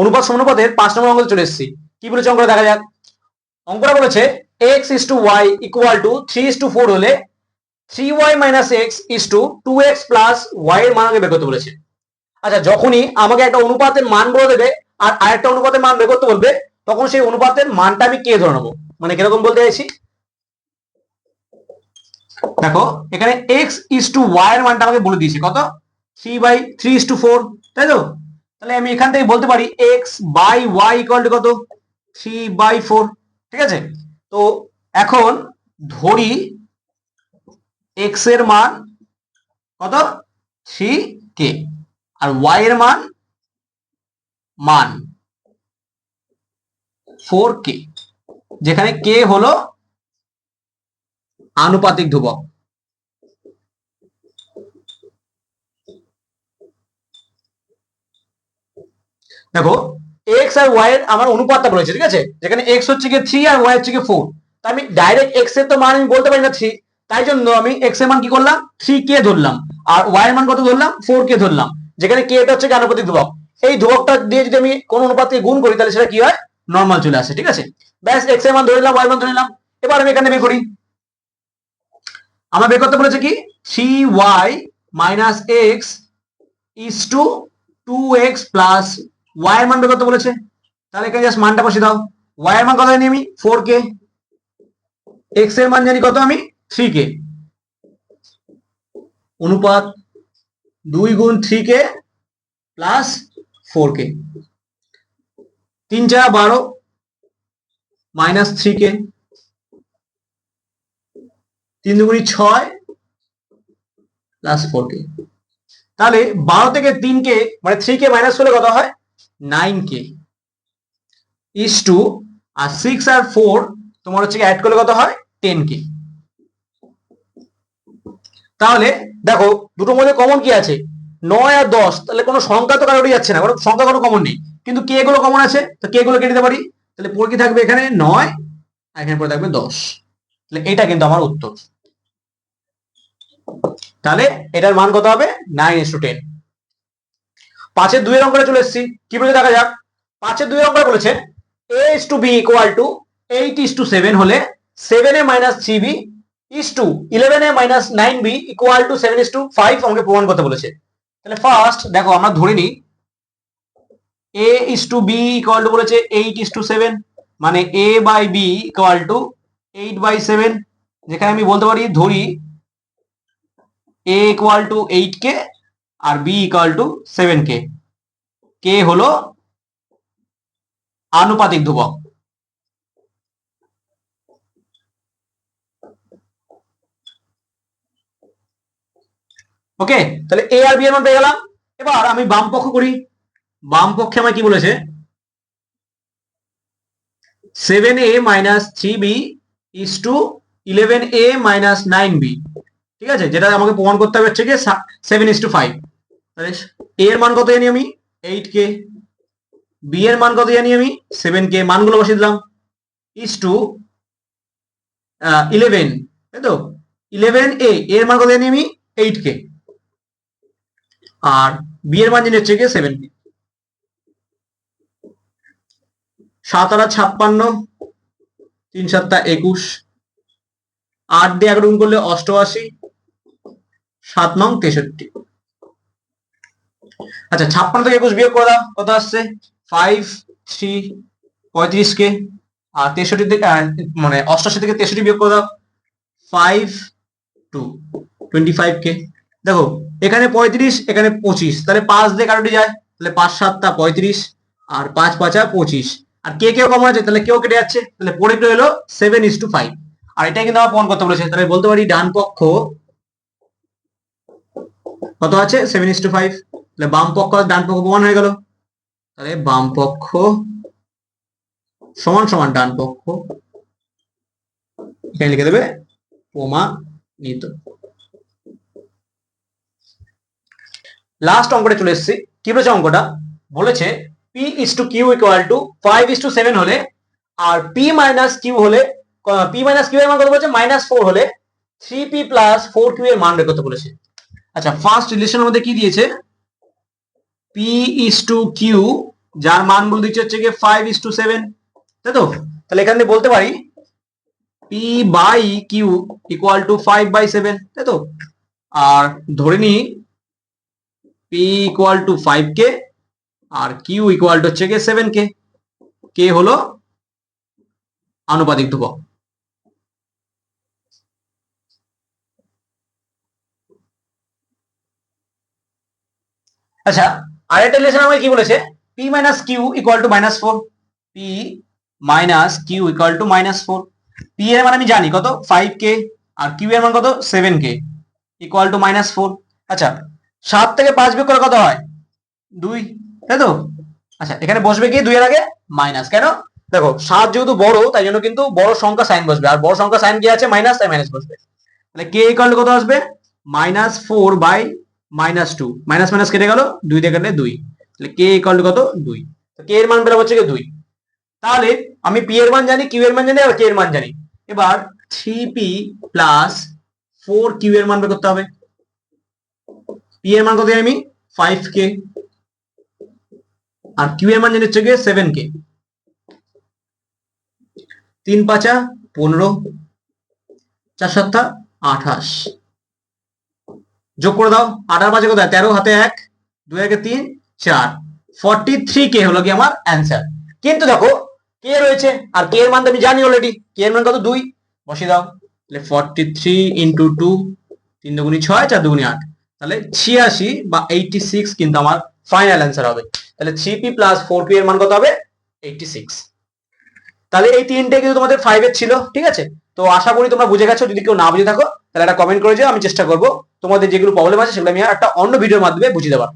অনুপাত সমানুপাতের পাঁচ নম্বর অঙ্ক চলে এসেছি। কি বলেছে অঙ্কটা? দেখা যাক। অঙ্কটা বলেছে x is to y equal to three is to four হলে three y minus x is to two x plus y এর মান আমাকে বের করতে বলেছে। আচ্ছা যখনই আমাকে একটা অনুপাতের মান বলে দেবে আর আরেকটা অনুপাতের মান বের করতে বলবে, তখন সেই অনুপাতের মানটা আমি কে ধরে নেব? মানে কীরকম বলতে চাইছি? দেখো, এখানে এক্স ইস টু ওয়াই এর মানটা আমাকে বলে দিয়েছে। কত? Three by three is to four তাই তো? তাহলে আমি এখান থেকে বলতে পারি x by y equal to কত? থ্রি বাই ফোর ঠিক আছে? তো এখন ধরি এক্সের মান কত? থ্রি কে আর ওয়াই এর মান মান ফোর কে যেখানে কে হলো আনুপাতিক ধ্রুবক। দেখো এক্স আর ওয়াই এর আমার অনুপাতটা বলেছে, ঠিক আছে? যেখানে এক্স হচ্ছে গিয়ে থ্রি আর ওয়াই হচ্ছে গিয়ে ফোর তা আমি ডাইরেক্ট এক্সের তো মান আমি বলতে পারি না থ্রি তাই জন্য আমি এক্সের মান কি করলাম? থ্রি কে ধরলাম। আর ওয়াই এর মান কত ধরলাম? ফোর কে ধরলাম। যেখানে কে এটা হচ্ছে গিয়ে আনুপাতিক ধ্রুবক। এই ধ্রুবকটা দিয়ে যদি আমি কোন অনুপাতকে গুণ করি, তাহলে সেটা কি হয়? নর্মাল চলে আসে, ঠিক আছে? ব্যাস এক্সের মান ধরে নিলাম ওয়াই মান ধরে নিলাম। এবার আমি এখানে বের করি। আমার বের করতে বলেছে কি? Three y minus x is to two x plus y এর মান বের করতে বলেছে? তাহলে এখানে জাস্ট মানটা বসে দাও। ওয়াই এর মান কত জানি আমি? ফোর কে এক্সের মান জানি কত আমি? থ্রি কে অনুপাত দুই গুণ three k plus four k তিন চার বারো মাইনাস থ্রি কে তিন দুগুণি ছয় প্লাস ফোর কে তাহলে বারো থেকে তিন কে মানে থ্রি কে মাইনাস করলে কত হয়? নাইন কে ইস টু আর সিক্স আর ফোর তোমার হচ্ছে অ্যাড করলে কত হয়? Ten k. তাহলে দেখো, দুটোর মধ্যে কমন কি আছে? নয় আর দশ, তাহলে কোনো সংখ্যা তো কারোরই যাচ্ছে না, কোনো সংখ্যা কোনো কমন নেই। কিন্তু কে গুলো কমন আছে? তো কে গুলো কেটে দিতে পারি? তাহলে পরে কি থাকবে এখানে? নয়, আর এখানে পরে থাকবে দশ। তাহলে এটা কিন্তু আমার উত্তর। তাহলে এটার মান কত হবে? নাইন ইস টু টেন পাঁচের দুই অঙ্কটা চলে এসেছি। কি বলে দেখা যাক। পাঁচের দুই অঙ্কটা বলেছে a is to b equal to eight is to seven হলে seven a minus three b is to eleven a minus nine b equal to seven is to five আমাকে প্রমাণ করতে বলেছে। তাহলে ফার্স্ট দেখো আমরা ধরে নিই a is to b equal to বলেছে এইট ইস টু সেভেন মানে a by b equal to eight by seven যেখানে আমি বলতে পারি ধরি a equal to eight k R b equal to seven k k হলো আনুপাতিক ধ্রুবক। ওকে তাহলে এ আর বি এর মান পেয়ে গেলাম। এবার আমি বাম পক্ষ করি। বাম পক্ষে আমায় কি বলেছে? Seven a minus three b is to eleven a minus nine b ঠিক আছে? যেটা আমাকে প্রমাণ করতে হবে হচ্ছে গিয়ে সেভেন ইস টু ফাইভ তাহলে এ এর মান কত জানি আমি? এইট কে বি এর মান কত জানি আমি? সেভেন কে মানগুলো বসিয়ে দিলাম। ইস টু ইলেভেন তাই তো? ইলেভেন এ এর মান কত জানি আমি? এইট কে আর বি এর মান জানি হচ্ছে গিয়ে সেভেন কে সাত আটা ছাপ্পান্ন, তিন সাতটা একুশ। আট দিয়ে এক গুণ করলে অষ্টআশি। সাত নং তেষট্টি। আচ্ছা ছাপ্পান্ন থেকে একুশ বিয়োগ করে দাও কত আসছে? ফাইভ থ্রি পঁয়ত্রিশ কে। আর তেষট্টি থেকে মানে অষ্টাশি থেকে তেষট্টি বিয়োগ করে দাও five to twenty five k. দেখো, এখানে পঁয়ত্রিশ, এখানে পঁচিশ। তাহলে পাঁচ দিয়ে কারোটি যায়? তাহলে পাঁচ সাতটা পঁয়ত্রিশ, আর পাঁচ পাঁচা পঁচিশ। আর কে কেউ কমন আছে? তাহলে কেউ কেটে যাচ্ছে। তাহলে পরেরটা হলো সেভেন ইস টু ফাইভ আর এটাই কিন্তু আমার প্রমাণ করতে বলেছে। তাহলে বলতে পারি ডান পক্ষ কত আছে? সেভেন ইস টু ফাইভ তাহলে বাম পক্ষ ডান পক্ষ প্রমাণ হয়ে গেল। তাহলে বাম পক্ষ সমান সমান ডান পক্ষ। এখানে লিখে দেবে প্রমাণিত। লাস্ট অঙ্কটা চলে এসেছি। কি বলেছে অঙ্কটা? বলেছে p is to q equal to five is to seven হলে আর পি মাইনাস কিউ হলে পি মাইনাস কিউ এর মান কত বলেছে? মাইনাস ফোর হলে three p plus four q এর মান বের করতে বলেছে। আচ্ছা ফার্স্ট রিলেশনের মধ্যে কি দিয়েছে? পি ইস টু কিউ যার মান বলে দিচ্ছে হচ্ছে গিয়ে ফাইভ ইস টু সেভেন তাই তো? তাহলে এখান থেকে বলতে পারি p by q equal to five by seven তাই তো? আর ধরে নিই p equal to five k R q equal to হচ্ছে গিয়ে সেভেন কে কে হলো আনুপাতিক ধ্রুবক। আচ্ছা আরেকটা রিলেশন আমাকে কি বলেছে? P minus q equal to minus four p minus q equal to minus four p এর মান আমি জানি, কত? ফাইভ কে আর কিউ এর মান কত? Seven k equal to minus four আচ্ছা সাত থেকে পাঁচ বিয়োগ করে কত হয়? দুই, তাই তো? আচ্ছা এখানে বসবে কি? দুই এর আগে মাইনাস কেন? দেখো, সাত যেহেতু বড়, তাই জন্য কিন্তু বড় সংখ্যা সাইন বসবে। আর বড় সংখ্যা সাইন কি আছে? মাইনাস তাই মাইনাস বসবে। তাহলে কে ইকুয়াল কত আসবে? Minus four by minus two minus minus কেটে গেল? দুই দিয়ে দুই। তাহলে কে ইকুয়াল কত? দুই। কে এর মান বেরোবে হচ্ছে কি দুই। তাহলে আমি পি এর মান জানি কিউ এর মান জানি, আর কে এর মান জানি। এবার three p plus four q এর মান বের করতে হবে। পি এর মান কত আমি? ফাইভ কে আর কিউ এর মান জানি হচ্ছে গিয়ে সেভেন কে তিন পাঁচা পনেরো। চার সাতটা আঠাশ। যোগ করে দাও আঠার পাঁচে কোথায় তেরো, হাতে এক, দুই, একে তিন, চার। ফর্টি থ্রি কে হলো কি আমার অ্যান্সার কিন্তু দেখো কে রয়েছে, আর কে এর মান তো আমি জানি অলরেডি কে এর মান কত? দুই। বসিয়ে দাও। তাহলে ফর্টি থ্রি ইন্টু টু তিন দুগুনি ছয়, চার দুগুনি আট। তাহলে ছিয়াশি বা এইটটি সিক্স কিন্তু আমার ফাইনাল অ্যান্সার হবে। তাহলে three p plus four p এর মান কত হবে? এইটটি সিক্স তাহলে এই তিনটে কিন্তু তোমাদের ফাইভের ছিল, ঠিক আছে? তো আশা করি তোমরা বুঝে গেছো। যদি কেউ না বুঝে থাকো তাহলে একটা কমেন্ট করে যাও আমি চেষ্টা করব। তোমাদের যেগুলো প্রবলেম আছে সেগুলো আমি একটা অন্য ভিডিওর মাধ্যমে বুঝিয়ে দেওয়ার